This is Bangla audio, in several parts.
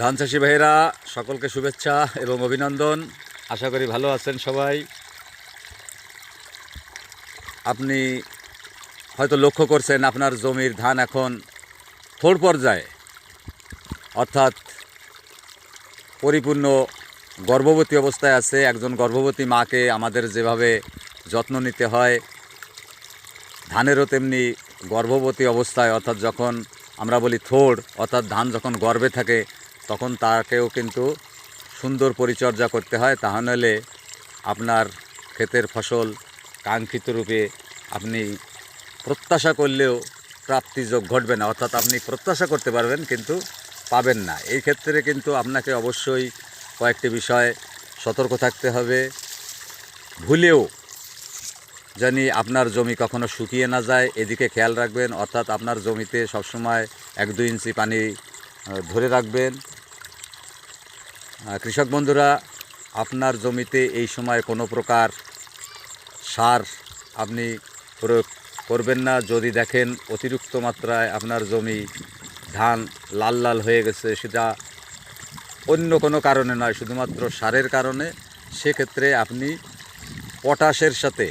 ধান চাষি ভাইরা সকলকে শুভেচ্ছা এবং অভিনন্দন। আশা করি ভালো আছেন সবাই। আপনি হয়তো লক্ষ্য করছেন, আপনার জমির ধান এখন থোড় পর্যায়ে। অর্থাৎ পরিপূর্ণ গর্ভবতী অবস্থায় আছে। একজন গর্ভবতী মাকে আমাদের যেভাবে যত্ন নিতে হয়, ধানেরও তেমনি গর্ভবতী অবস্থায়, অর্থাৎ যখন আমরা বলি থোড়, অর্থাৎ ধান যখন গর্ভে থাকে তখন তাকেও কিন্তু সুন্দর পরিচর্যা করতে হয়। তা নাহলে আপনার ক্ষেতের ফসল কাঙ্ক্ষিত রূপে আপনি প্রত্যাশা করলেও প্রাপ্তিযোগ ঘটবে না। অর্থাৎ আপনি প্রত্যাশা করতে পারবেন কিন্তু পাবেন না। এই ক্ষেত্রে কিন্তু আপনাকে অবশ্যই কয়েকটি বিষয় সতর্ক থাকতে হবে। ভুলেও জানি আপনার জমি কখনো শুকিয়ে না যায়, এদিকে খেয়াল রাখবেন। অর্থাৎ আপনার জমিতে সবসময় এক দুই ইঞ্চি পানি ধরে রাখবেন। কৃষক বন্ধুরা, আপনার জমিতে এই সময় কোনো প্রকার সার আপনি প্রয়োগ করবেন না। যদি দেখেন অতিরিক্ত মাত্রায় আপনার জমি ধান লাল লাল হয়ে গেছে, সেটা অন্য কোনো কারণে নয়, শুধুমাত্র সারের কারণে, সেক্ষেত্রে আপনি পটাশের সাথে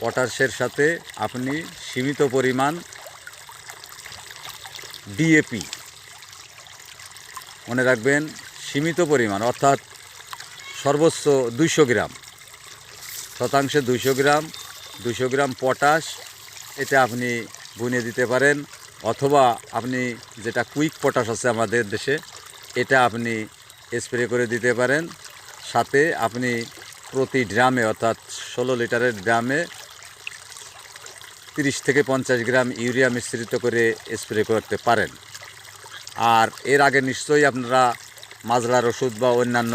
পটাশের সাথে আপনি সীমিত পরিমাণ ডিএপি মনে রাখবেন সীমিত পরিমাণ, অর্থাৎ সর্বোচ্চ দুইশো গ্রাম। শতাংশে দুইশো গ্রাম দুইশো গ্রাম পটাশ এটা আপনি বুনে দিতে পারেন, অথবা আপনি যেটা কুইক পটাশ আছে আমাদের দেশে, এটা আপনি স্প্রে করে দিতে পারেন। সাথে আপনি প্রতি ড্রামে, অর্থাৎ ষোলো লিটারের ড্রামে তিরিশ থেকে পঞ্চাশ গ্রাম ইউরিয়া মিশ্রিত করে স্প্রে করতে পারেন। আর এর আগে নিশ্চয়ই আপনারা মাজরার ওষুধ বা অন্যান্য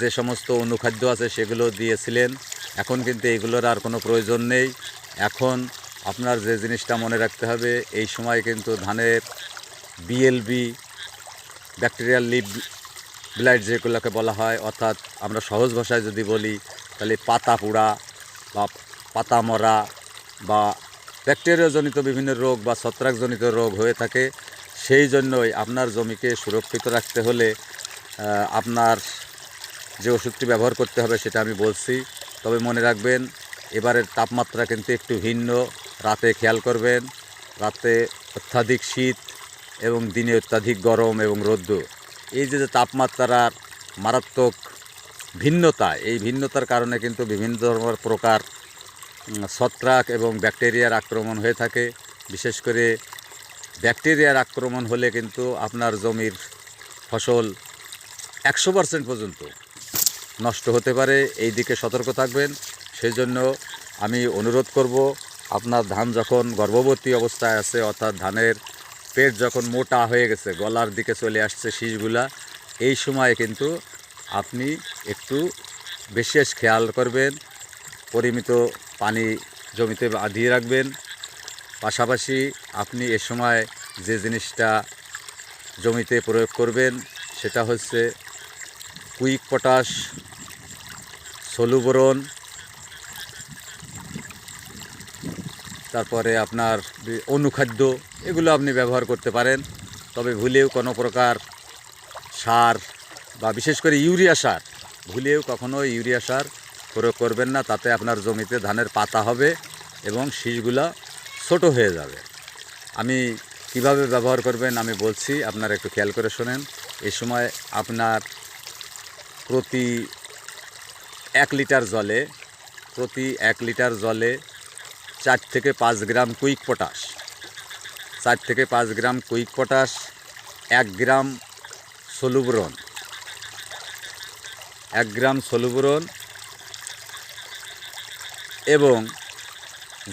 যে সমস্ত অনুখাদ্য আছে সেগুলো দিয়েছিলেন। এখন কিন্তু এইগুলোর আর কোনো প্রয়োজন নেই। এখন আপনার যে জিনিসটা মনে রাখতে হবে, এই সময় কিন্তু ধানের বিএলবি ব্যাকটেরিয়াল লিভ ব্লাইট যেগুলোকে বলা হয়, অর্থাৎ আমরা সহজ ভাষায় যদি বলি, তাহলে পাতা পোড়া বা পাতা মরা বা ব্যাকটেরিয়াজনিত বিভিন্ন রোগ বা ছত্রাকজনিত রোগ হয়ে থাকে। সেই জন্যই আপনার জমিকে সুরক্ষিত রাখতে হলে আপনার যে ওষুধটি ব্যবহার করতে হবে সেটা আমি বলছি। তবে মনে রাখবেন, এবারের তাপমাত্রা কিন্তু একটু ভিন্ন। রাতে খেয়াল করবেন, রাতে অত্যাধিক শীত এবং দিনে অত্যাধিক গরম এবং রৌদ্র এই যে তাপমাত্রার মারাত্মক ভিন্নতা, এই ভিন্নতার কারণে কিন্তু বিভিন্ন ধরনের প্রকার ছত্রাক এবং ব্যাকটেরিয়ার আক্রমণ হয়ে থাকে। বিশেষ করে ব্যাকটেরিয়ার আক্রমণ হলে কিন্তু আপনার জমির ফসল একশো পার্সেন্ট পর্যন্ত নষ্ট হতে পারে, এই দিকে সতর্ক থাকবেন। সেই জন্য আমি অনুরোধ করব, আপনার ধান যখন গর্ভবতী অবস্থায় আছে, অর্থাৎ ধানের পেট যখন মোটা হয়ে গেছে, গলার দিকে চলে আসছে শীষগুলা, এই সময় কিন্তু আপনি একটু বিশেষ খেয়াল করবেন, পরিমিত পানি জমিতে দিয়ে রাখবেন। পাশাপাশি আপনি এ সময় যে জিনিসটা জমিতে প্রয়োগ করবেন, সেটা হচ্ছে কুইক পটাশ সলুবরণ তারপরে আপনার অনুখাদ্য, এগুলো আপনি ব্যবহার করতে পারেন। তবে ভুলেও কোনো প্রকার সার বা বিশেষ করে ইউরিয়া সার, ভুলেও কখনো ইউরিয়া সার প্রয়োগ করবেন না। তাতে আপনার জমিতে ধানের পাতা হবে এবং শীষগুলো ছোট হয়ে যাবে। আমি কীভাবে ব্যবহার করবেন আমি বলছি, আপনারা একটু খেয়াল করে শোনেন। এই সময় আপনার প্রতি এক লিটার জলে, প্রতি এক লিটার জলে চার থেকে পাঁচ গ্রাম কুইক পটাশ। চার থেকে পাঁচ গ্রাম কুইক পটাশ, এক গ্রাম সলুবরন এক গ্রাম সলুবরন এবং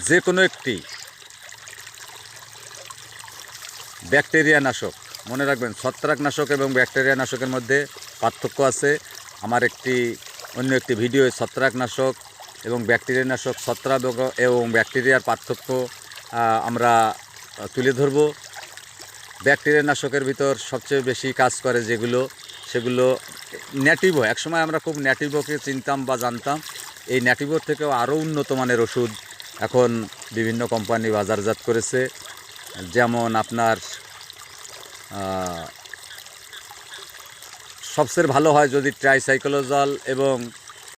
যে কোনো একটি ব্যাকটেরিয়া নাশক, মনে রাখবেন ছত্রাকনাশক এবং ব্যাকটেরিয়া নাশকের মধ্যে পার্থক্য আছে। আমার একটি, অন্য একটি ভিডিও, ছত্রাকনাশক এবং ব্যাকটেরিয়া নাশক ছত্রাক এবং ব্যাকটেরিয়ার পার্থক্য আমরা তুলে ধরব। ব্যাকটেরিয়া নাশকের ভিতর সবচেয়ে বেশি কাজ করে যেগুলো, সেগুলো ন্যাটিভো একসময় আমরা খুব ন্যাটিভোকে চিনতাম বা জানতাম। এই ন্যাটিভোর থেকেও আরও উন্নত মানের ওষুধ এখন বিভিন্ন কোম্পানি বাজারজাত করেছে। যেমন আপনার সবচেয়ে ভালো হয় যদি ট্রাইসাইকোলোজল এবং